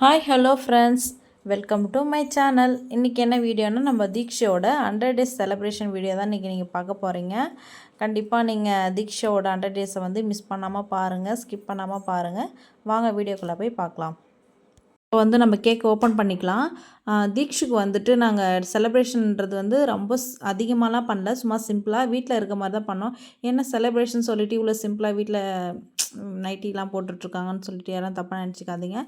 Hi hello friends welcome to my channel இன்றைக்கி என்ன வீடியோனா நம்ம தீக்ஷோட ஹண்ட்ரட் டேஸ் செலிப்ரேஷன் வீடியோ தான் இன்றைக்கி நீங்கள் பார்க்க போகிறீங்க கண்டிப்பாக நீங்கள் தீக்ஷோட ஹண்ட்ரட் டேஸை வந்து மிஸ் பண்ணாமல் பாருங்கள் ஸ்கிப் பண்ணாமல் பாருங்கள் வாங்க வீடியோக்குள்ளே போய் பார்க்கலாம். இப்போ வந்து நம்ம கேக் ஓப்பன் பண்ணிக்கலாம். தீக்ஷுக்கு வந்துட்டு நாங்கள் செலிப்ரேஷன்ன்றது வந்து ரொம்ப அதிகமாகலாம் பண்ணல. சும்மா சிம்பிளாக வீட்டில் இருக்க மாதிரி தான் பண்ணோம். ஏன்னா செலிப்ரேஷன் சொல்லிவிட்டு இவ்வளோ சிம்பிளாக வீட்டில் நைட்டிலாம் போட்டுட்ருக்காங்கன்னு சொல்லிட்டு யாரும் தப்பாக நினச்சிக்காதீங்க.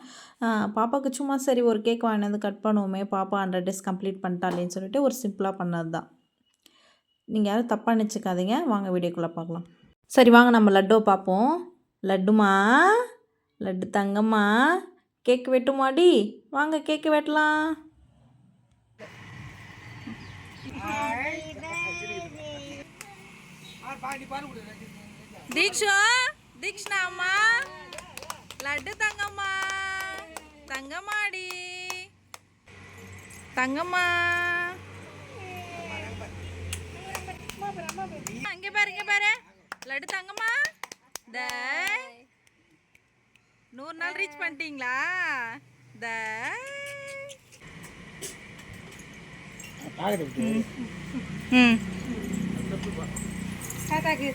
பாப்பாவுக்கு சும்மா சரி ஒரு கேக் வாங்கிட்டு வந்து கட் பண்ணுவோமே பாப்பா ஹண்ட்ரட் டேஸ் கம்ப்ளீட் பண்ணிட்டாலேன்னு சொல்லிட்டு ஒரு சிம்பிளாக பண்ணது தான் நீங்கள் யாரும் தப்பாக நினச்சிக்காதீங்க. வாங்க வீடியோக்குள்ளே பார்க்கலாம். சரி வாங்க நம்ம லட்டுவை பார்ப்போம். லட்டுமா? லட்டு தங்கம்மா? கேக் வெட்டுமாடி? வாங்க கேக்கு வெட்டலாம். தீக்ஷா? தீக்ஷனா அம்மா. லட்டு தங்கம்மா. தங்கம்மாடி. தங்கம்மா. அங்க பாரு இங்க பாரு. லட்டு தங்கம்மா. த. நூறு நாள் ரீச் பண்ணிட்டீங்களா? த. ம். தாத்தாக்கு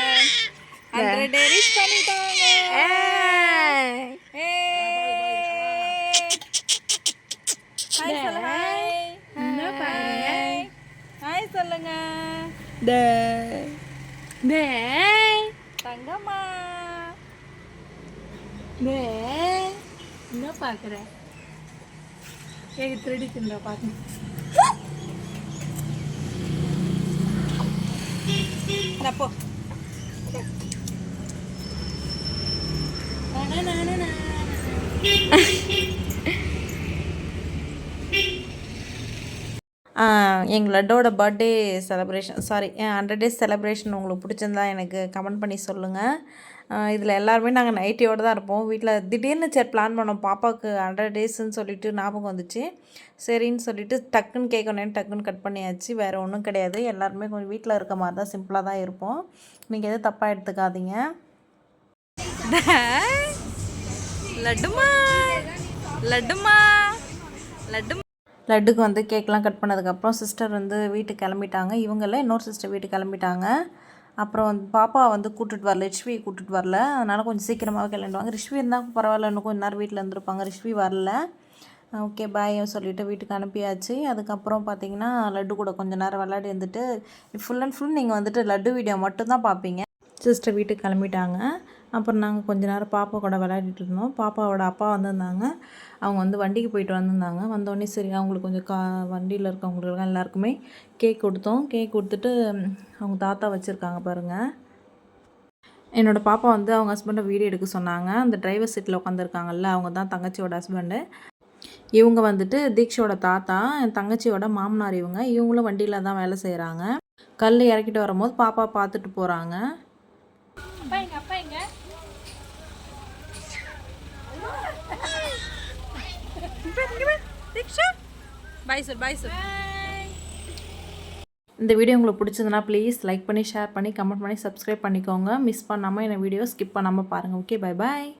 birthday. பண்ண பாருங்க ஹண்ட்ரட் ரீச் பண்ணிட்டாங்க ஹாய் சொல்லுங்க ஹாய் ஹாய் சொல்லுங்க தங்கம்மா என்ன பார்க்குற கேக்கு திருடி தின்ற பார்க்க அப்போ எங்கள் லட்டோட birthday celebration sorry hundred days celebration உங்களுக்கு பிடிச்சிருந்தா எனக்கு கமெண்ட் பண்ணி சொல்லுங்கள் இதில் எல்லாருமே நாங்கள் நைட்டியோடு தான் இருப்போம். வீட்டில் திடீர்னு சரி பிளான் பண்ணோம். பாப்பாவுக்கு ஹண்ட்ரட் டேஸ்ன்னு சொல்லிட்டு ஞாபகம் வந்துச்சு. சரின்னு சொல்லிட்டு டக்குன்னு கேட்கணுன்னு டக்குன்னு கட் பண்ணியாச்சு. வேறு ஒன்றும் கிடையாது. எல்லாருமே கொஞ்சம் வீட்டில் இருக்க மாதிரி தான் சிம்பிளாக தான் இருப்போம். நீங்கள் எதுவும் தப்பாக எடுத்துக்காதீங்க. லட்டுமா லட்டுமா லட்டு லட்டுக்கு வந்து கேக்லாம் கட் பண்ணதுக்கப்புறம் சிஸ்டர் வந்து வீட்டுக்கு கிளம்பிட்டாங்க. இவங்கள இன்னொரு சிஸ்டர் வீட்டுக்கு கிளம்பிட்டாங்க. அப்புறம் வந்து பாப்பா வந்து கூட்டுட்டு வரல ரிஷ்வி கூட்டுட்டு வரல. அதனால் கொஞ்சம் சீக்கிரமாகவே கிளம்பிடுவாங்க ரிஷ்வி இருந்தால் பரவாயில்ல இன்னும் கொஞ்சம் நேரம் வீட்டில் இருந்திருப்பாங்க. ரிஷ்வி வரல. ஓகே பாய் சொல்லிவிட்டு வீட்டுக்கு அனுப்பியாச்சு. அதுக்கப்புறம் பார்த்தீங்கன்னா லட்டு கூட கொஞ்சம் நேரம் விளையாடி இருந்துட்டு ஃபுல் அண்ட் ஃபுல் நீங்கள் வந்துட்டு லட்டு வீடியோ மட்டும்தான் பார்ப்பீங்க சிஸ்டர் வீட்டுக்கு கிளம்பிட்டாங்க. அப்புறம் நாங்கள் கொஞ்ச நேரம் பாப்பா கூட விளையாடிட்டு இருந்தோம். பாப்பாவோட அப்பா வந்திருந்தாங்க. அவங்க வந்து வண்டிக்கு போயிட்டு வந்திருந்தாங்க. வந்தோடனே சரி அவங்களுக்கு கொஞ்சம் கா வண்டியில் இருக்கவங்களுக்கெல்லாம் எல்லாருக்குமே கேக் கொடுத்தோம். கேக் கொடுத்துட்டு அவங்க தாத்தா வச்சுருக்காங்க பாருங்கள் என்னோடய பாப்பா வந்து அவங்க ஹஸ்பண்டை வீடியோ எடுக்க சொன்னாங்க. அந்த டிரைவர் சீட்டில் உட்காந்துருக்காங்கல்ல அவங்க தான் தங்கச்சியோட ஹஸ்பண்டு இவங்க வந்துட்டு தீக்ஷோட தாத்தா என் தங்கச்சியோட மாமனார் இவங்க. இவங்களும் வண்டியில் தான் வேலை செய்கிறாங்க கல் இறக்கிட்டு வரும்போது பாப்பா பார்த்துட்டு போகிறாங்க அப்பா எங்க அப்பா எங்க பாய் சார் பாய் சார் இந்த வீடியோ உங்களுக்கு பிடிச்சதுன்னா ப்ளீஸ் லைக் பண்ணி ஷேர் பண்ணி கமெண்ட் பண்ணி சப்ஸ்கிரைப் பண்ணிக்கோங்க. மிஸ் பண்ணாமல் என்ன வீடியோ ஸ்கிப் பண்ணாமல் பாருங்கள் ஓகே பை பாய்